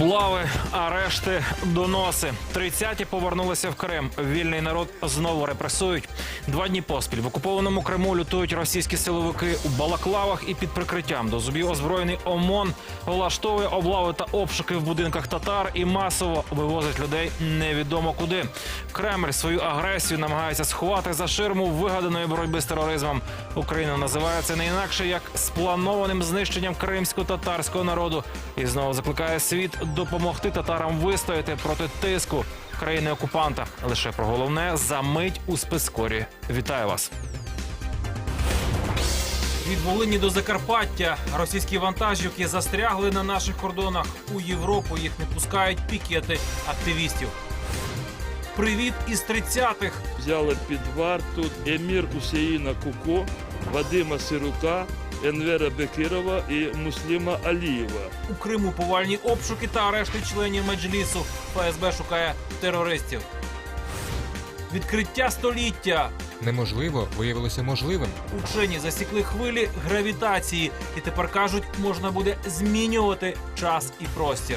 Облави, арешти, доноси. Тридцяті повернулися в Крим. Вільний народ знову репресують. Два дні поспіль в окупованому Криму лютують російські силовики у балаклавах і під прикриттям до зубів озброєний ОМОН влаштовує облави та обшуки в будинках татар і масово вивозить людей невідомо куди. Кремль свою агресію намагається сховати за ширму вигаданої боротьби з тероризмом. Україна називає це не інакше як спланованим знищенням кримсько-татарського народу і знову закликає світ допомогти татарам вистояти проти тиску країни окупанта. Лише про головне за мить у спецкорі. Вітаю вас. Від Волині до Закарпаття російські вантажівки застрягли на наших кордонах. У Європу їх не пускають пікети активістів. Привіт із 30-х. взяли під варту емір Усеїна Куко, Вадима Сирука, Енвера Бекирова і Мусліма Алієва. У Криму повальні обшуки та арешти членів меджлісу. ФСБ шукає терористів. Відкриття століття. Неможливо виявилося можливим. Учені засікли хвилі гравітації, і тепер кажуть, можна буде змінювати час і простір.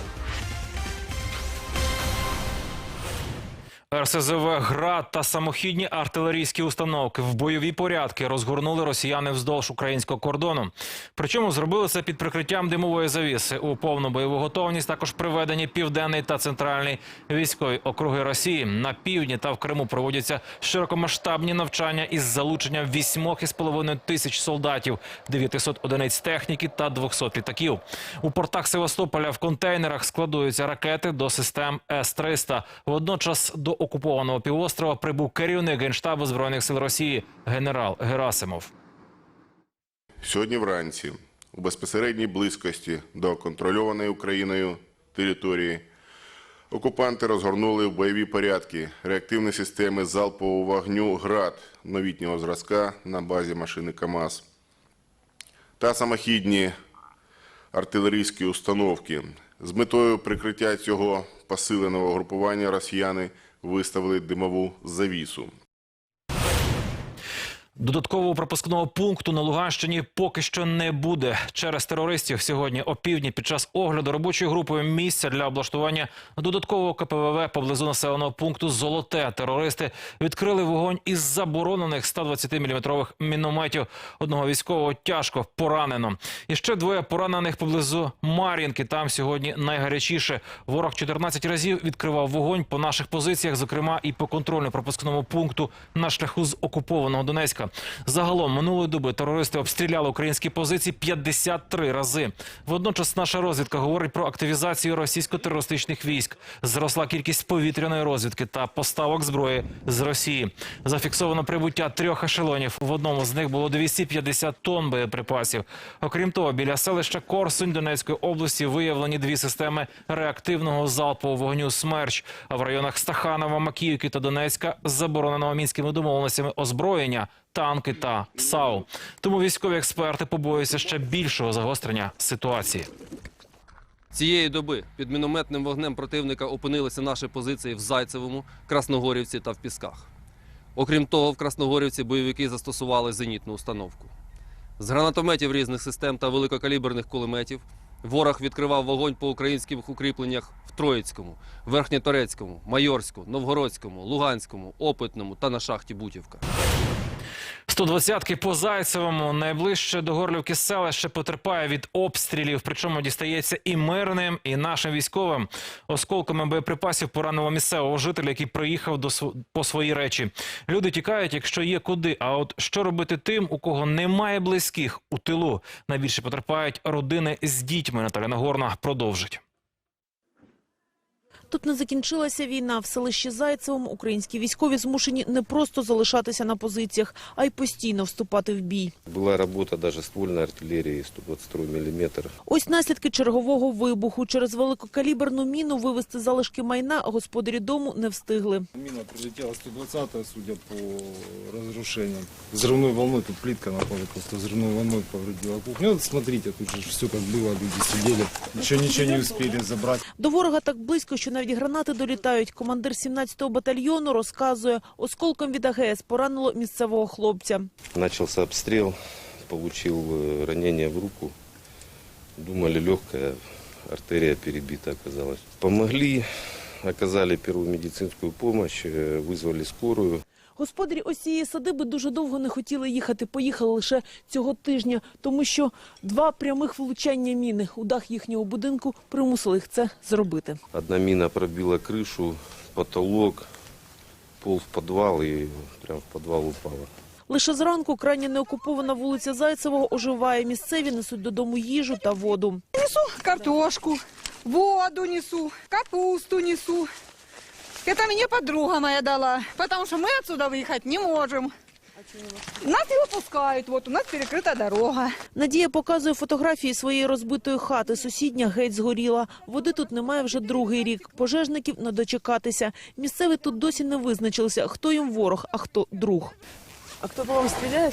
РСЗВ «Град» та самохідні артилерійські установки в бойові порядки розгорнули росіяни вздовж українського кордону. Причому зробили це під прикриттям димової завіси. У повну бойову готовність також приведені південний та центральний військові округи Росії. На півдні та в Криму проводяться широкомасштабні навчання із залученням вісьмох із половиною тисяч солдатів, 900 одиниць техніки та 200 літаків. У портах Севастополя в контейнерах складуються ракети до систем С-300. Водночас до окупованого півострова прибув керівник генштабу збройних сил Росії генерал Герасимов. Сьогодні вранці, у безпосередній близькості до контрольованої Україною території, окупанти розгорнули в бойові порядки реактивні системи залпового вогню ГРАД новітнього зразка на базі машини КАМАЗ та самохідні артилерійські установки. З метою прикриття цього посиленого групування росіяни виставили димову завісу. Додаткового пропускного пункту на Луганщині поки що не буде. Через терористів сьогодні опівдні під час огляду робочою групою місця для облаштування додаткового КПВВ поблизу населеного пункту Золоте. Терористи відкрили вогонь із заборонених 120-мм мінометів. Одного військового тяжко поранено. І ще двоє поранених поблизу Мар'їнки. Там сьогодні найгарячіше. Ворог 14 разів відкривав вогонь по наших позиціях, зокрема і по контрольно-пропускному пункту на шляху з окупованого Донецька. Загалом минулої доби терористи обстріляли українські позиції 53 рази. Водночас наша розвідка говорить про активізацію російсько-терористичних військ. Зросла кількість повітряної розвідки та поставок зброї з Росії. Зафіксовано прибуття трьох ешелонів. В одному з них було 250 тонн боєприпасів. Окрім того, біля селища Корсунь Донецької області виявлені дві системи реактивного залпового вогню «Смерч». А в районах Стаханова, Макіївки та Донецька забороненого мінськими домовленостями озброєння, танки та САУ. Тому військові експерти побоюються ще більшого загострення ситуації. Цієї доби під мінометним вогнем противника опинилися наші позиції в Зайцевому, Красногорівці та в Пісках. Окрім того, в Красногорівці бойовики застосували зенітну установку. З гранатометів різних систем та великокаліберних кулеметів ворог відкривав вогонь по українських укріпленнях в Троїцькому, Верхньоторецькому, Майорську, Новгородському, Луганському, Опитному та на шахті Бутівка. 120-ки по Зайцевому найближче до Горлівки селище потерпає від обстрілів, причому дістається і мирним, і нашим військовим. Осколками боєприпасів поранило місцевого жителя, який приїхав до по свої речі. Люди тікають, якщо є куди. А от що робити тим, у кого немає близьких у тилу? Найбільше потерпають родини з дітьми. Наталя Нагорна продовжить. Тут не закінчилася війна. В селищі Зайцевому українські військові змушені не просто залишатися на позиціях, а й постійно вступати в бій. Была работа даже ствольной артиллерии 122 миллиметр. Ось наслідки чергового вибуху. Через великокаліберну міну вивезти залишки майна господарі дому не встигли. Мина прилетела 120-я, судя по разрушениям. Взрывной волной, тут плитка напала, просто взрывной волной повредила кухню. Вот смотрите, тут же все как было, люди сидели, ничего, ничего не успели забрать. До ворога так близько, що навіть гранати долітають. Командир 17-го батальйону розказує, осколком від АГС поранило місцевого хлопця. Начался обстрел, получил э, ранение в руку. Думали легкое, артерия перебита оказалась. Помогли, оказали первую медицинскую помощь, э, вызвали скорую. Господарі ось цієї садиби дуже довго не хотіли їхати. Поїхали лише цього тижня, тому що два прямих влучання міни у дах їхнього будинку примусили їх це зробити. Одна мина пробила крышу, потолок, пол в подвал и прям в подвал упала. Лише зранку крайня неокупована вулиця Зайцевого оживає. Місцеві несуть додому їжу та воду. картошку, воду несу, капусту несу. Это мне подруга моя дала, потому что мы отсюда выехать не можем. Нас не выпускают, вот у нас перекрыта дорога. Надія показує фотографії своєї розбитої хати. Сусідня геть згоріла. Води тут немає вже другий рік. Пожежників не дочекатися. Місцеві тут досі не визначилися, хто їм ворог, а хто друг. А хто по вам стріляє?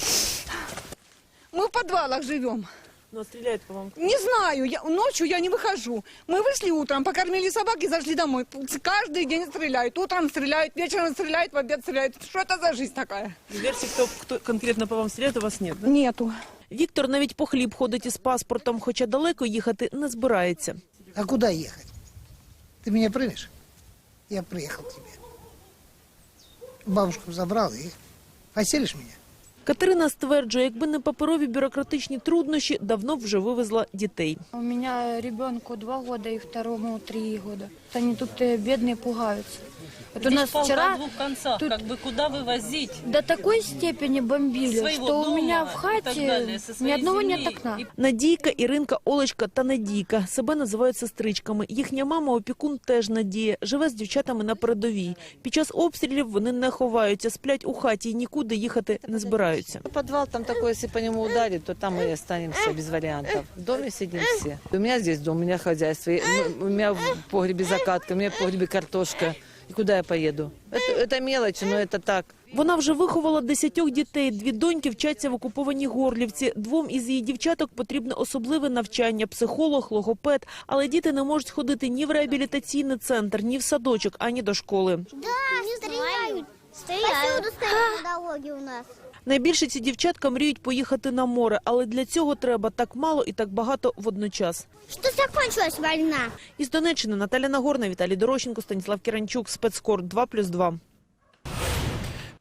Мы в подвалах живем. Ну, стріляють по вам. Не знаю, я, ночью я не выхожу. Мы вышли утром, покормили собак и зашли домой. Каждый день стреляют. Утром стреляют, вечером стреляют, в обед стреляют. Что это за жизнь такая? Версій, хто, хто конкретно по вам стріляє, у вас нет, Нету. Віктор навіть по хліб ходить із паспортом, хоча далеко їхати не збирається. А куда ехать? Ты меня примешь? Я приехал к тебе. Бабушку забрал и поселишь меня? Катерина стверджує, якби не паперові бюрократичні труднощі, давно б вже вивезла дітей. У мене ребенку два роки і второму три роки. Вони тут бідні бедные пугаются. Вот у нас вчера двух концах, тут- как бы куда вывозить? до такой степени бомбили, Своего что у дома меня в и так хате далее, со ни своей одного земли. нет окна. И Надійка, Іринка, Олечка та Надійка себе називають сестричками. Їхня мама опікун теж Надія, живе з дівчатами на передовій. Під час обстрілів вони не ховаються, сплять у хаті і нікуди їхати не збираються. Подвал там такой, если по нему ударит, то там мы и останемся без вариантов. В доме сидим все. У меня здесь дом, у меня хозяйство. и У меня в погребе закатка, у меня в погребе картошка. И куда я поеду? Это, это мелочи, но это так. Вона вже виховала десятьох дітей. Дві доньки вчаться в окупованій Горлівці. Двом із її дівчаток потрібне особливе навчання – психолог, логопед. Але діти не можуть ходити ні в реабілітаційний центр, ні в садочок, ані до школи. Стреляют. Повсюду стоят на дороге у нас. Найбільше ці дівчатка мріють поїхати на море, але для цього треба так мало і так багато водночас. Що закончилась війна? Із Донеччини Наталя Нагорна, Віталій Дорощенко, Станіслав Кіранчук, Спецкор 2+,2.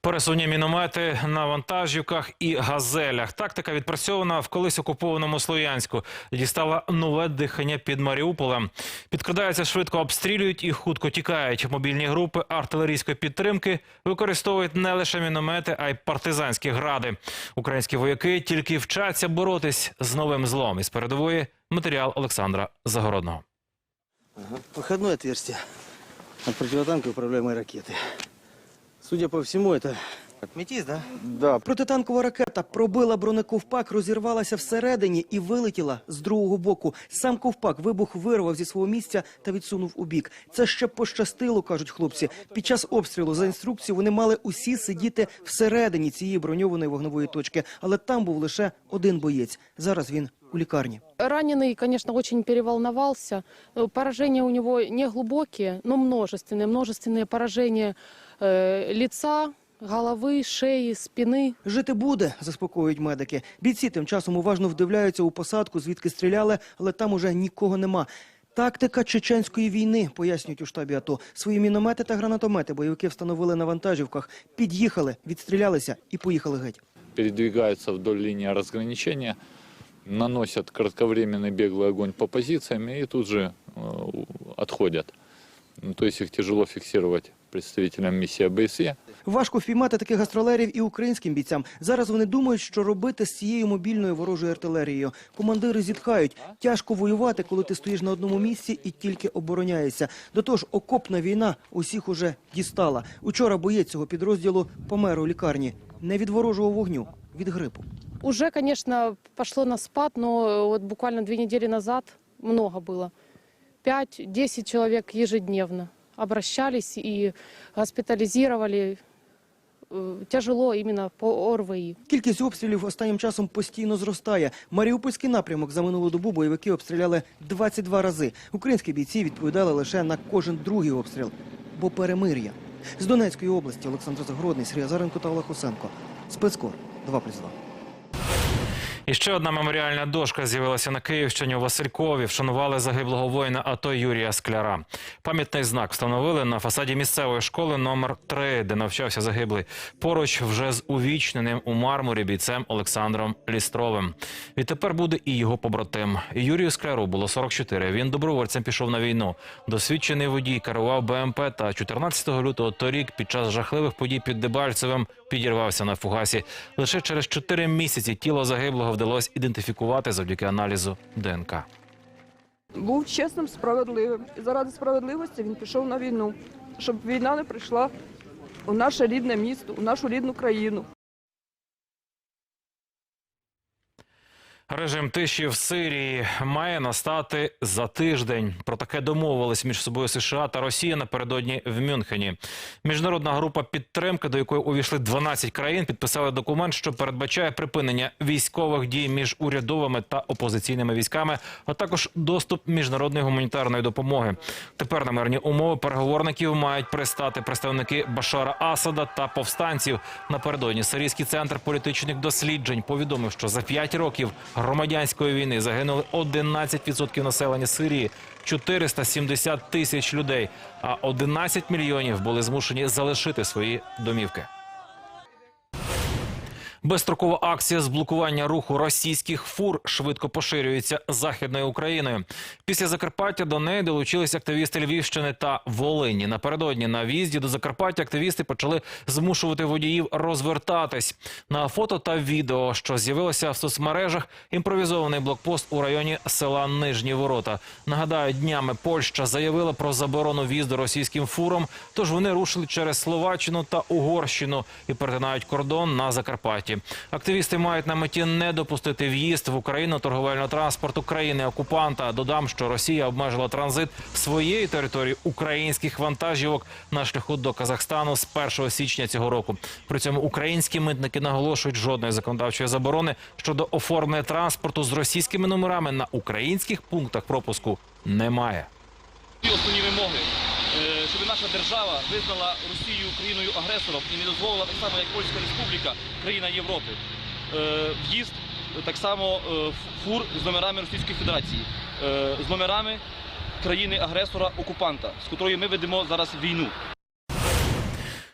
Пересувні міномети на вантажівках і газелях. Тактика відпрацьована в колись окупованому Слов'янську. Дістала нове дихання під Маріуполем. Підкрадаються швидко, обстрілюють і хутко тікають. Мобільні групи артилерійської підтримки використовують не лише міномети, а й партизанські гради. Українські вояки тільки вчаться боротись з новим злом. Із передової матеріал Олександра Загородного. Выходное отверстие от противотанковой управляемой ракеты. Судя по всему, это метис, да? Да, протитанкова ракета пробила бронековпак, розірвалася всередині і вилетіла з другого боку. Сам ковпак вибух вирвав зі свого місця та відсунув у бік. Це ще пощастило, кажуть хлопці. Під час обстрілу за інструкцією вони мали усі сидіти всередині цієї броньованої вогневої точки, але там був лише один боєць. Зараз він у лікарні. Раненый, конечно, очень переволновался. Э, Поражения у него не глубокие, но множественные. Множественные поражения э, лица, головы, шеи, спины. Жити буде, заспокоюють медики. Бійці тим часом уважно вдивляються у посадку, звідки стріляли, але там уже нікого нема. Тактика чеченської війни, пояснюють у штабі АТО. Свої міномети та гранатомети бойовики встановили на вантажівках, під'їхали, відстрілялися і поїхали геть. Передвигаются вдоль линии разграничения, наносят кратковременный беглый огонь по позициям и тут же э, отходят. Ну, То есть их тяжело фиксировать представителям миссии ОБСЕ. Важко впіймати таких гастролерів і українським бійцям. Зараз вони думають, що робити з цією мобільною ворожою артилерією. Командири зітхають. Тяжко воювати, коли ти стоїш на одному місці і тільки обороняєшся. До того ж, окопна війна усіх уже дістала. Учора боєць цього підрозділу помер у лікарні. Не від ворожого вогню, від грипу. Уже, конечно, пошло на спад, но вот буквально две недели назад много было. 5-10 человек ежедневно обращались и госпитализировали. Э, Тяжело именно по ОРВИ. Кількість обстрілів останнім часом постійно зростає. Маріупольський напрямок за минулу добу бойовики обстріляли 22 рази. Українські бійці відповідали лише на кожен другий обстріл, бо перемир'я. З Донецької області Олександр Загородний, Сергій Азаренко та Олег Усенко. Спецкор 2+,2. І ще одна меморіальна дошка з'явилася на Київщині у Василькові. Вшанували загиблого воїна АТО Юрія Скляра. Пам'ятний знак встановили на фасаді місцевої школи номер 3 де навчався загиблий. Поруч вже з увічненим у мармурі бійцем Олександром Лістровим. Відтепер буде і його побратим. Юрію Скляру було 44. Він добровольцем пішов на війну. Досвідчений водій керував БМП та 14 лютого торік під час жахливих подій під Дебальцевим підірвався на фугасі. Лише через 4 місяці тіло загиблого вдалося ідентифікувати завдяки аналізу ДНК. Був чесним, справедливим. І заради справедливості він пішов на війну, щоб війна не прийшла у наше рідне місто, у нашу рідну країну. Режим тиші в Сирії має настати за тиждень. Про таке домовились між собою США та Росія напередодні в Мюнхені. Міжнародна група підтримки, до якої увійшли 12 країн, підписали документ, що передбачає припинення військових дій між урядовими та опозиційними військами, а також доступ міжнародної гуманітарної допомоги. Тепер на мирні умови переговорників мають пристати представники Башара Асада та повстанців. Напередодні сирійський центр політичних досліджень повідомив, що за 5 років громадянської війни загинули 11% населення Сирії, 470 тисяч людей, а 11 мільйонів були змушені залишити свої домівки. Безстрокова акція з блокування руху російських фур швидко поширюється західною Україною. Після Закарпаття до неї долучились активісти Львівщини та Волині. Напередодні на в'їзді до Закарпаття активісти почали змушувати водіїв розвертатись. На фото та відео, що з'явилося в соцмережах, імпровізований блокпост у районі села Нижні Ворота. Нагадаю, днями Польща заявила про заборону в'їзду російським фурам, тож вони рушили через Словаччину та Угорщину і перетинають кордон на Закарпатті. Активісти мають на меті не допустити в'їзд в Україну торговельного транспорту країни-окупанта. Додам, що Росія обмежила транзит своєї території українських вантажівок на шляху до Казахстану з 1 січня цього року. При цьому українські митники наголошують жодної законодавчої заборони щодо оформлення транспорту з російськими номерами на українських пунктах пропуску немає. Основні вимоги, щоб наша держава визнала Росію країною агресором і не дозволила так само, як Польська Республіка, країна Європи, е, в'їзд так само е, фур з номерами Російської Федерації, е, з номерами країни-агресора окупанта, з котрою ми ведемо зараз війну.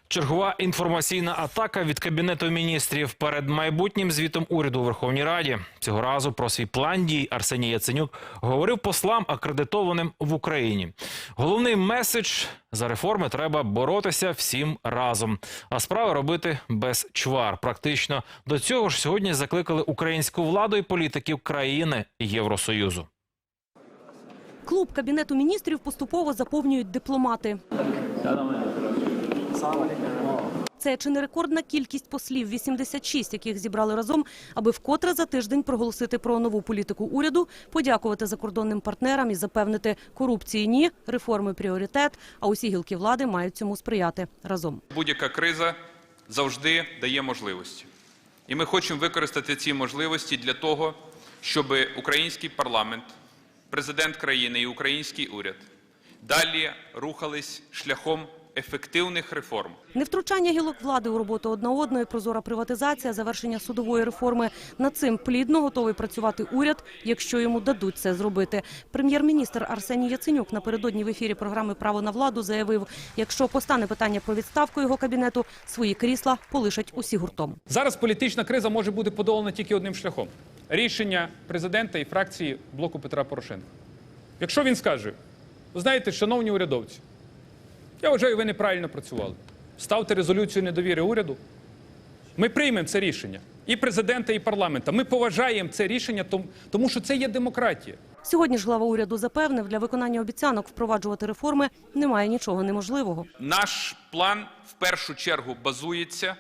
Чергова інформаційна атака від кабінету міністрів перед майбутнім звітом уряду у Верховній Раді. Цього разу про свій план дій Арсеній Яценюк говорив послам, акредитованим в Україні. Головний меседж за реформи треба боротися всім разом, а справи робити без чвар. Практично до цього ж сьогодні закликали українську владу і політиків країни Євросоюзу. Клуб кабінету міністрів поступово заповнюють дипломати. Це чи не рекордна кількість послів, 86, яких зібрали разом, аби вкотре за тиждень проголосити про нову політику уряду, подякувати закордонним партнерам і запевнити корупції ні, реформи пріоритет. А усі гілки влади мають цьому сприяти разом. Будь-яка криза завжди дає можливості. І ми хочемо використати ці можливості для того, щоб український парламент, президент країни і український уряд далі рухались шляхом ефективних реформ. Невтручання гілок влади у роботу одна одної, прозора приватизація, завершення судової реформи. Над цим плідно готовий працювати уряд, якщо йому дадуть це зробити. Прем'єр-міністр Арсеній Яценюк напередодні в ефірі програми Право на владу заявив: якщо постане питання про відставку його кабінету, свої крісла полишать усі гуртом. Зараз політична криза може бути подолана тільки одним шляхом: рішення президента і фракції блоку Петра Порошенка. Якщо він скаже, ви знаєте, шановні урядовці, я вважаю, ви неправильно працювали. Ставте резолюцію недовіри уряду. Ми приймемо це рішення і президента, і парламента. Ми поважаємо це рішення, тому що це є демократія. Сьогодні ж глава уряду запевнив, для виконання обіцянок впроваджувати реформи немає нічого неможливого. Наш план в першу чергу базується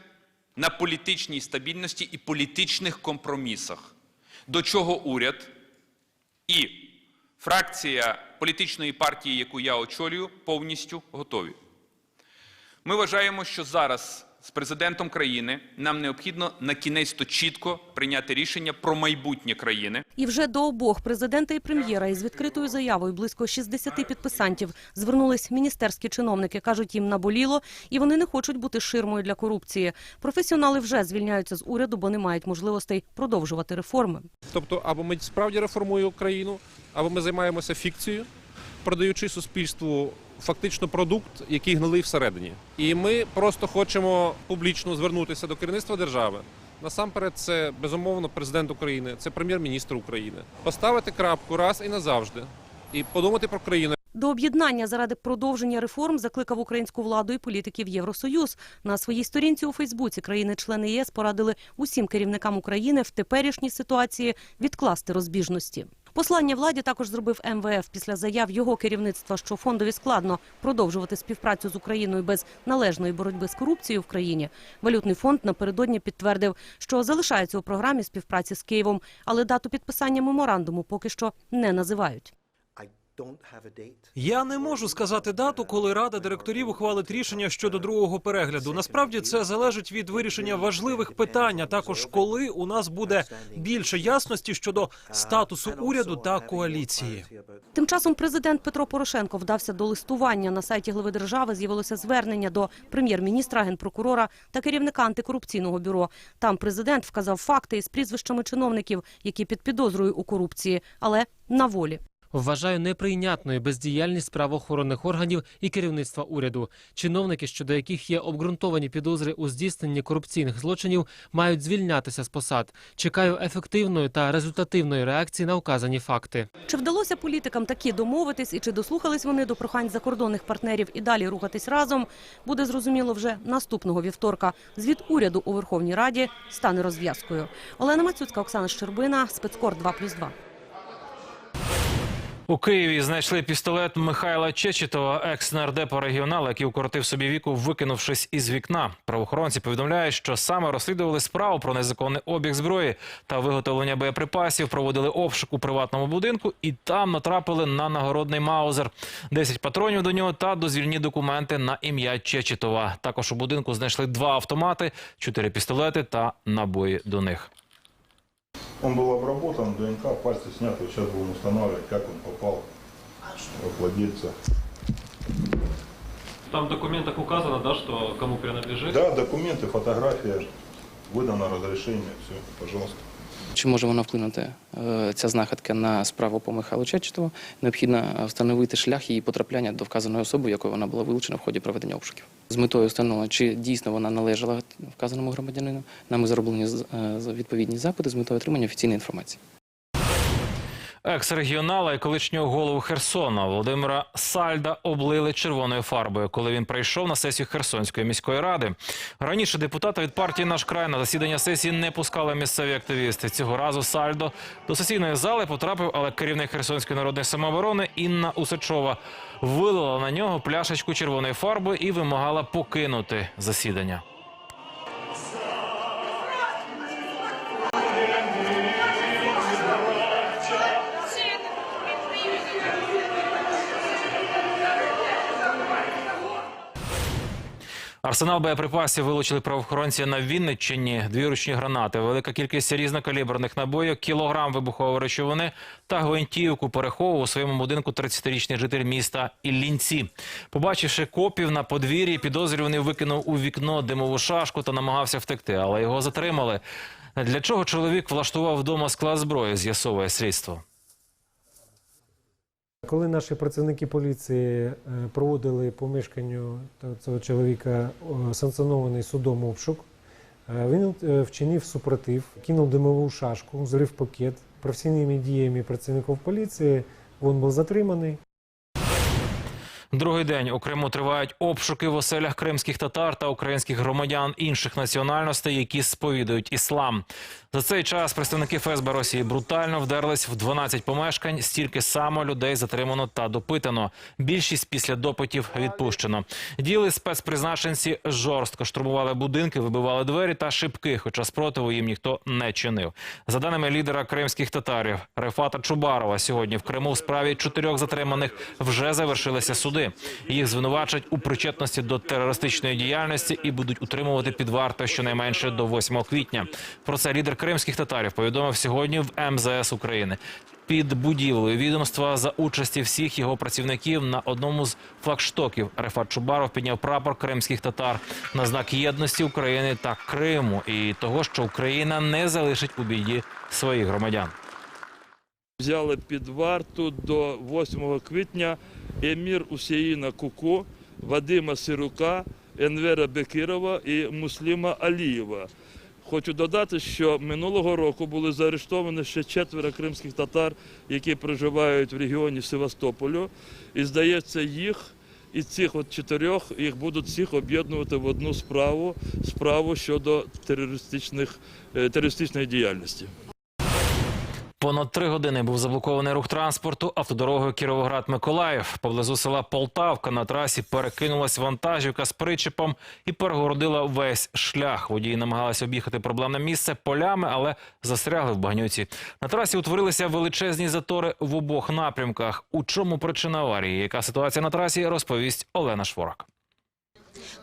на політичній стабільності і політичних компромісах, до чого уряд і фракція політичної партії, яку я очолюю, повністю готові. Ми вважаємо, що зараз з президентом країни нам необхідно на кінець то чітко прийняти рішення про майбутнє країни. І вже до обох президента і прем'єра із відкритою заявою близько 60 підписантів звернулись міністерські чиновники. кажуть, їм наболіло, і вони не хочуть бути ширмою для корупції. Професіонали вже звільняються з уряду, бо не мають можливостей продовжувати реформи. Тобто, або ми справді реформуємо країну, або ми займаємося фікцією, продаючи суспільству фактично продукт, який гнилий всередині. І ми просто хочемо публічно звернутися до керівництва держави. Насамперед, це безумовно президент України, це прем'єр-міністр України. Поставити крапку раз і назавжди, і подумати про країну. До об'єднання заради продовження реформ закликав українську владу і політиків Євросоюз. На своїй сторінці у Фейсбуці країни-члени ЄС порадили усім керівникам України в теперішній ситуації відкласти розбіжності. Послання владі також зробив МВФ після заяв його керівництва, що фондові складно продовжувати співпрацю з Україною без належної боротьби з корупцією в країні. Валютний фонд напередодні підтвердив, що залишається у програмі співпраці з Києвом, але дату підписання меморандуму поки що не називають. Я не можу сказати дату, коли рада директорів ухвалить рішення щодо другого перегляду. Насправді це залежить від вирішення важливих питань, а також коли у нас буде більше ясності щодо статусу уряду та коаліції. Тим часом президент Петро Порошенко вдався до листування. На сайті глави держави з'явилося звернення до прем'єр-міністра, генпрокурора та керівника антикорупційного бюро. Там президент вказав факти із прізвищами чиновників, які під підозрою у корупції, але на волі. Вважаю неприйнятною бездіяльність правоохоронних органів і керівництва уряду. Чиновники, щодо яких є обґрунтовані підозри у здійсненні корупційних злочинів, мають звільнятися з посад. Чекаю ефективної та результативної реакції на указані факти. Чи вдалося політикам таки домовитись і чи дослухались вони до прохань закордонних партнерів і далі рухатись разом, буде зрозуміло вже наступного вівторка. Звіт уряду у Верховній Раді стане розв'язкою. Олена Мацюцька, Оксана Щербина, спецкор 2+,2. У Києві знайшли пістолет Михайла Чечетова, екс-нардепа регіонала, який укоротив собі віку, викинувшись із вікна. Правоохоронці повідомляють, що саме розслідували справу про незаконний обіг зброї та виготовлення боєприпасів, проводили обшук у приватному будинку і там натрапили на нагородний маузер, 10 патронів до нього та дозвільні документи на ім'я Чечетова. Також у будинку знайшли два автомати, чотири пістолети та набої до них. Он был обработан, ДНК, пальцы сняты. Сейчас будем устанавливать, как он попал в владельца. Там в документах указано, да, что кому принадлежит? Да, документы, фотография, выдано разрешение, все, пожалуйста. Чи може вона вплинути е, ця знахідка на справу по Михайлу Чечетову? Необхідно е, встановити шлях її потрапляння до вказаної особи, якою вона була вилучена в ході проведення обшуків. З метою встановлення, чи дійсно вона належала вказаному громадянину, нами зроблені е, відповідні запити з метою отримання офіційної інформації. Екс-регіонала і колишнього голову Херсона Володимира Сальда облили червоною фарбою, коли він прийшов на сесію Херсонської міської ради. Раніше депутата від партії Наш край на засідання сесії не пускали місцеві активісти. Цього разу Сальдо до сесійної зали потрапив, але керівник Херсонської народної самооборони Інна Усачова вилила на нього пляшечку червоної фарби і вимагала покинути засідання. Арсенал боєприпасів вилучили правоохоронці на Вінниччині. Дві ручні гранати, велика кількість різнокаліберних набоїв, кілограм вибухової речовини та гвинтівку переховував у своєму будинку 30-річний житель міста Іллінці. Побачивши копів на подвір'ї, підозрюваний викинув у вікно димову шашку та намагався втекти, але його затримали. Для чого чоловік влаштував вдома склад зброї, з'ясовує слідство. Коли наші працівники поліції е, проводили по мешканню цього чоловіка санкціонований судом обшук, е, він е, вчинив супротив, кинув димову шашку, зрив пакет. Професійними діями працівників поліції він був затриманий. Другий день у Криму тривають обшуки в оселях кримських татар та українських громадян інших національностей, які сповідують іслам. За цей час представники ФСБ Росії брутально вдерлись в 12 помешкань. Стільки само людей затримано та допитано. Більшість після допитів відпущено. Діли спецпризначенці жорстко штурмували будинки, вибивали двері та шибки, хоча спротиву їм ніхто не чинив. За даними лідера кримських татарів Рефата Чубарова, сьогодні в Криму в справі чотирьох затриманих вже завершилися суди. Суди. Їх звинувачать у причетності до терористичної діяльності і будуть утримувати під вартою щонайменше до 8 квітня. Про це лідер кримських татарів повідомив сьогодні в МЗС України. Під будівлею відомства за участі всіх його працівників на одному з флагштоків Рефат Чубаров підняв прапор кримських татар на знак єдності України та Криму і того, що Україна не залишить у біді своїх громадян. Взяли під варту до 8 квітня емір Усеїна Куку, Вадима Сирука, Енвера Бекірова і Мусліма Алієва. Хочу додати, що минулого року були заарештовані ще четверо кримських татар, які проживають в регіоні Севастополю. І здається, їх і цих от чотирьох їх будуть всіх об'єднувати в одну справу справу щодо терористичних, е, терористичної діяльності. Понад три години був заблокований рух транспорту автодорогою Кіровоград-Миколаїв. Поблизу села Полтавка на трасі перекинулась вантажівка з причепом і перегородила весь шлях. Водії намагалися об'їхати проблемне місце полями, але застрягли в багнюці. На трасі утворилися величезні затори в обох напрямках. У чому причина аварії? Яка ситуація на трасі? Розповість Олена Шворак.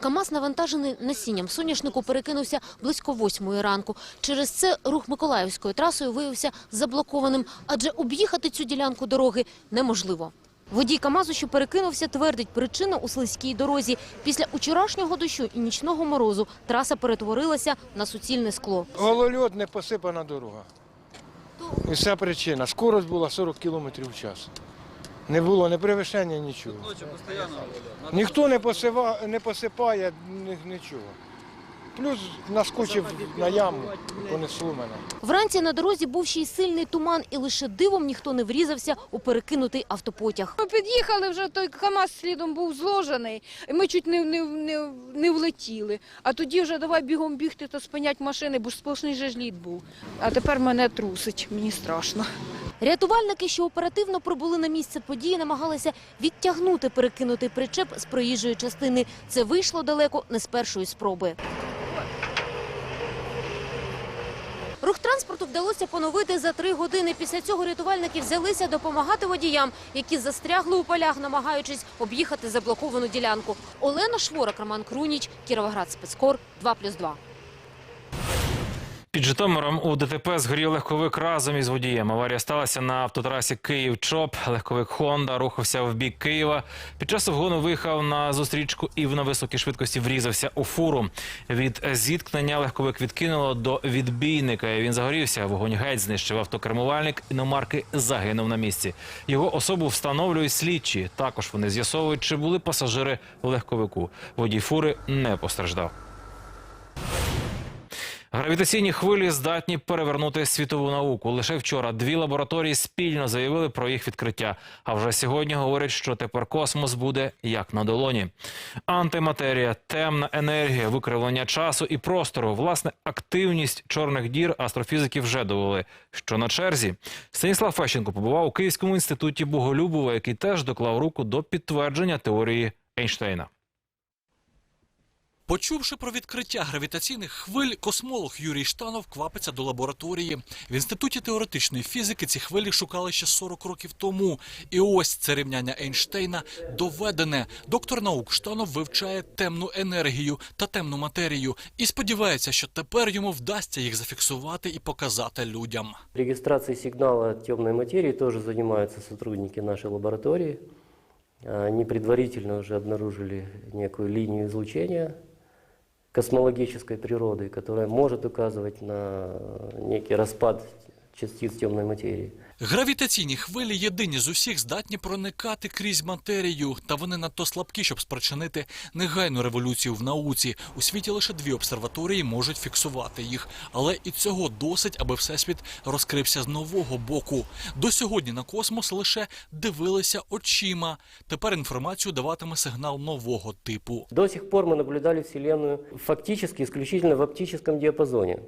КАМАЗ, навантажений насінням соняшнику, перекинувся близько восьмої ранку. Через це рух Миколаївською трасою виявився заблокованим, адже об'їхати цю ділянку дороги неможливо. Водій КАМАЗу, що перекинувся, твердить причину у слизькій дорозі. Після вчорашнього дощу і нічного морозу траса перетворилася на суцільне скло. Голольот не посипана дорога. І вся причина. Скорость була 40 км в час. Не було не перевищення, нічого. Ніхто не, посива, не посипає нічого. Плюс наскочив на яму, понесло мене. Вранці на дорозі був ще й сильний туман, і лише дивом ніхто не врізався у перекинутий автопотяг. Ми під'їхали, вже той КАМАЗ слідом був зложений, і ми чуть не, не, не, не влетіли. А тоді вже давай бігом бігти та спинять машини, бо ж сплошний же лід був. А тепер мене трусить, мені страшно. Рятувальники, що оперативно прибули на місце події, намагалися відтягнути перекинутий причеп з проїжджої частини. Це вийшло далеко не з першої спроби. Рух транспорту вдалося поновити за три години. Після цього рятувальники взялися допомагати водіям, які застрягли у полях, намагаючись об'їхати заблоковану ділянку. Олена Шворак, Роман Круніч, Кіровоград Спецкор, 2+,2. Під Житомиром у ДТП згорів легковик разом із водієм. Аварія сталася на автотрасі Київ-Чоп. Легковик Хонда рухався в бік Києва. Під час обгону виїхав на зустрічку і на високій швидкості врізався у фуру. Від зіткнення легковик відкинуло до відбійника. Він загорівся. Вогонь геть знищив автокермувальник. Іномарки загинув на місці. Його особу встановлюють слідчі. Також вони з'ясовують, чи були пасажири легковику. Водій фури не постраждав. Гравітаційні хвилі здатні перевернути світову науку. Лише вчора дві лабораторії спільно заявили про їх відкриття. А вже сьогодні говорять, що тепер космос буде як на долоні. Антиматерія, темна енергія, викривлення часу і простору. Власне, активність чорних дір астрофізики вже довели. Що на черзі Станіслав Фещенко побував у Київському інституті Боголюбова, який теж доклав руку до підтвердження теорії Ейнштейна. Почувши про відкриття гравітаційних хвиль, космолог Юрій Штанов квапиться до лабораторії. В інституті теоретичної фізики ці хвилі шукали ще 40 років тому. І ось це рівняння Ейнштейна доведене. Доктор наук Штанов вивчає темну енергію та темну матерію і сподівається, що тепер йому вдасться їх зафіксувати і показати людям. Регистрацией сигнала темной материи тоже занимаются сотрудники нашей лаборатории. Они предварительно уже обнаружили некую линию излучения космологической природы, которая может указывать на некий распад частиц темной материи. Гравітаційні хвилі єдині з усіх здатні проникати крізь матерію, та вони надто слабкі, щоб спричинити негайну революцію в науці. У світі лише дві обсерваторії можуть фіксувати їх, але і цього досить, аби всесвіт розкрився з нового боку. До сьогодні на космос лише дивилися очима. Тепер інформацію даватиме сигнал нового типу. До сих пор мы наблюдали Вселенную фактически исключительно в оптическом диапазоне.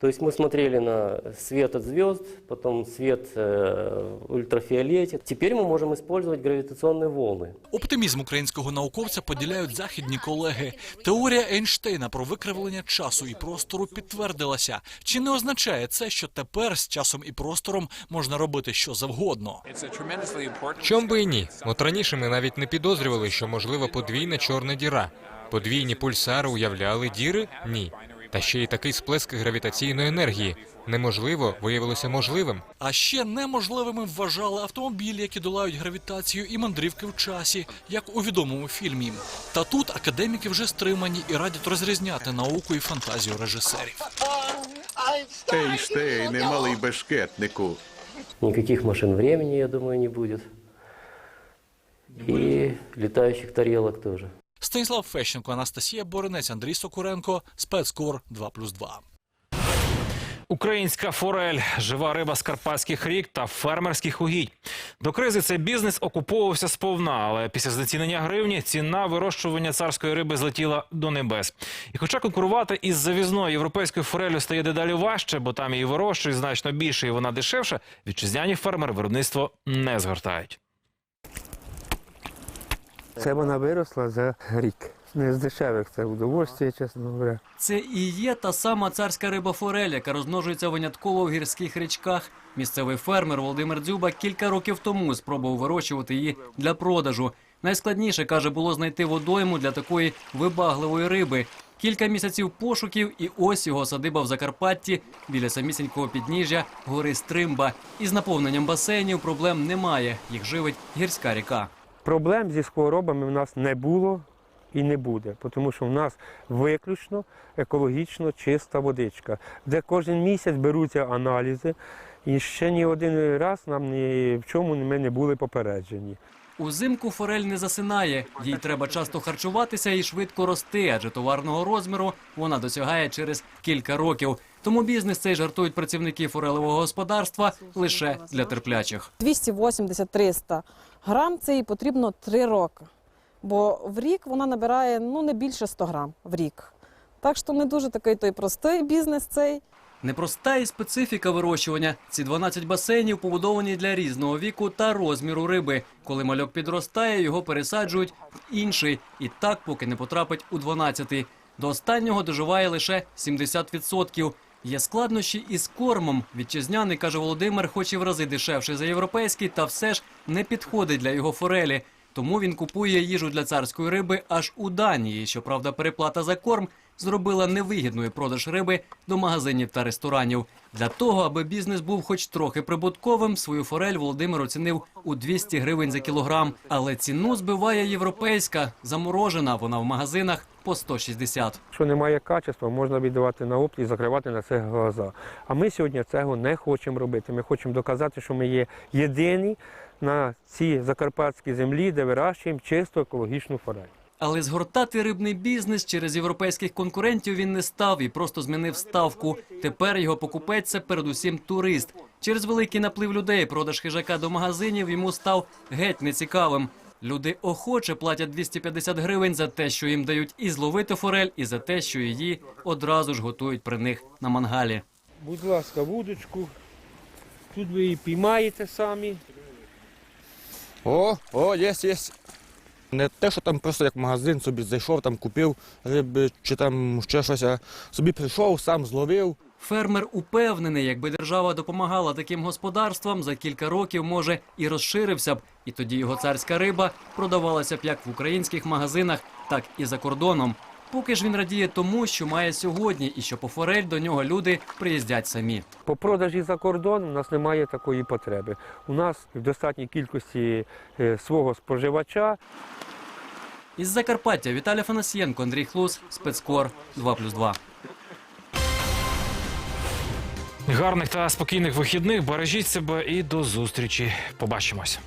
То есть мы смотрели на свет от звезд, потом свет э, в ультрафиолете. Теперь мы можем использовать гравитационные волны. Оптимізм українського науковця поділяють західні колеги. Теорія Ейнштейна про викривлення часу і простору підтвердилася. Чи не означає це, що тепер з часом і простором можна робити що завгодно? Чом би і ні? От раніше ми навіть не підозрювали, що можлива подвійна чорна діра. Подвійні пульсари уявляли діри? Ні. Та ще й такий сплеск гравітаційної енергії. Неможливо виявилося можливим. А ще неможливими вважали автомобілі, які долають гравітацію і мандрівки в часі, як у відомому фільмі. Та тут академіки вже стримані і радять розрізняти науку і фантазію режисерів. Ейнштейне, малий бешкетнику. Никаких машин времени, я думаю, не будет. И летающих тарелок тоже. Станіслав Фещенко, Анастасія Боринець, Андрій Сокуренко, спецкор 2+,2. Українська форель, жива риба з карпатських рік та фермерських угідь. До кризи цей бізнес окуповувався сповна, але після знецінення гривні ціна вирощування царської риби злетіла до небес. І хоча конкурувати із завізною європейською форелью стає дедалі важче, бо там її вирощують значно більше і вона дешевша, вітчизняні фермери виробництво не згортають. Це вона виросла за рік. Не з дешевих це удовольствие, чесно говоря. Це і є та сама царська риба форель, яка розмножується винятково в гірських річках. Місцевий фермер Володимир Дзюба кілька років тому спробував вирощувати її для продажу. Найскладніше каже було знайти водойму для такої вибагливої риби. Кілька місяців пошуків, і ось його садиба в Закарпатті біля самісінького підніжжя гори Стримба. Із наповненням басейнів проблем немає. Їх живить гірська ріка. Проблем зі хворобами в нас не було і не буде, тому що в нас виключно екологічно чиста водичка, де кожен місяць беруться аналізи, і ще ні один раз нам ні в чому ми не були попереджені. Узимку форель не засинає. Їй треба часто харчуватися і швидко рости, адже товарного розміру вона досягає через кілька років. Тому бізнес цей жартують працівники форелевого господарства лише для терплячих. 280-300 грам це їй потрібно 3 роки. Бо в рік вона набирає ну, не більше 100 грам в рік. Так що не дуже такий той простий бізнес цей. Непроста і специфіка вирощування. Ці 12 басейнів побудовані для різного віку та розміру риби. Коли мальок підростає, його пересаджують в інший. І так, поки не потрапить у 12-й. До останнього доживає лише 70%. Є складнощі із кормом. Вітчизняний, каже Володимир, хоч і в рази дешевший за європейський, та все ж не підходить для його форелі. Тому він купує їжу для царської риби аж у Данії. Щоправда, переплата за корм зробила невигідною продаж риби до магазинів та ресторанів. Для того, аби бізнес був хоч трохи прибутковим, свою форель Володимир оцінив у 200 гривень за кілограм. Але ціну збиває європейська, заморожена вона в магазинах по 160. Якщо немає качества, можна віддавати на опт і закривати на це глаза. А ми сьогодні цього не хочемо робити. Ми хочемо доказати, що ми є єдині на цій закарпатській землі, де вирощуємо чисто екологічну форель. Але згортати рибний бізнес через європейських конкурентів він не став і просто змінив ставку. Тепер його покупець це передусім турист. Через великий наплив людей продаж хижака до магазинів йому став геть нецікавим. Люди охоче платять 250 гривень за те, що їм дають і зловити форель, і за те, що її одразу ж готують при них на мангалі. Будь ласка, вудочку. Тут ви її піймаєте самі. О, о, є, є. Не те, що там просто як магазин собі зайшов, там купив риби чи там ще щось, а собі прийшов, сам зловив. Фермер упевнений, якби держава допомагала таким господарствам, за кілька років, може, і розширився б. І тоді його царська риба продавалася б як в українських магазинах, так і за кордоном. Поки ж він радіє тому, що має сьогодні, і що по форель до нього люди приїздять самі. По продажі за кордон у нас немає такої потреби. У нас в достатній кількості е, свого споживача. Із Закарпаття Віталій Фанасієнко, Андрій Хлус, спецкор 2+,2. Гарних та спокійних вихідних. Бережіть себе і до зустрічі. Побачимось.